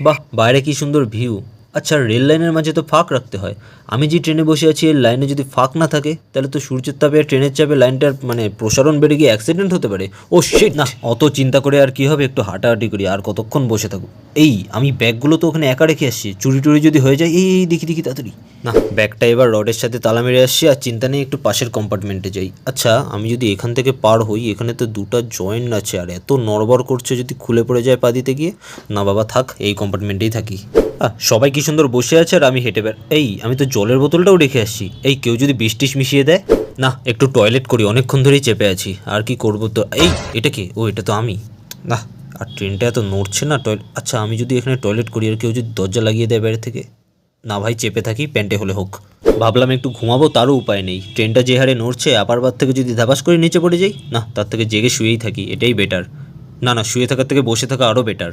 বাহ বাইরে কি সুন্দর ভিউ আচ্ছা রেল লাইনের মাঝে তো ফাঁক রাখতে হয়। আমি যে ট্রেনে বসে আছি এর লাইনে যদি ফাঁক না থাকে তাহলে তো সূর্যের তাপে ট্রেনের চাপে লাইনটার মানে প্রসারণ বেড়ে গিয়ে অ্যাক্সিডেন্ট হতে পারে। ও শিট না। অত চিন্তা করে আর কি হবে? একটু হাঁটাহাঁটি করি আর কতক্ষণ বসে থাকব? এই আমি ব্যাগগুলো তো ওখানে একা রেখে আসছি। চুরি টুরি যদি হয়ে যায় এই এই দেখি দেখি তাড়াতাড়ি। না। ব্যাগটা এবার রডের সাথে তালা মেরে আসছি আর চিন্তা নেই একটু পাশের কম্পার্টমেন্টে যাই। আচ্ছা আমি যদি এখান থেকে পার হই এখানে তো দুটো জয়েন্ট আছে আর এত নড়বড় করছে যদি খুলে পড়ে যায় পা দিতে গিয়ে? না বাবা থাক এই কম্পার্টমেন্টেই থাকি। সবাই কি সুন্দর বসে আছে আর আমি হেঁটে বের এই, আমি তো জলের বোতলটাও রেখে আসছি। এই, কেউ যদি বিষ টিস মিশিয়ে দেয়? না, একটু টয়লেট করি, অনেকক্ষণ ধরেই চেপে আছি। আর কি করব তো? এই, এটা কি? ও, এটা তো আমি। না, আর ট্রেনটা এত নড়ছে না টয়লেট আচ্ছা আমি যদি এখানে টয়লেট করি, আর কেউ যদি দরজা লাগিয়ে দেয় বাইরে থেকে? না ভাই, চেপে থাকি, প্যান্টে হলে হোক। ভাবলাম একটু ঘুমাবো, তারও উপায় নেই। ট্রেনটা যে হারে নড়ছে আপার বার থেকে যদি ধাবাস করে নিচে পড়ে যাই? না, তার থেকে জেগে শুয়েই থাকি, এটাই বেটার না না, শুয়ে থাকার থেকে বসে থাকা আরও বেটার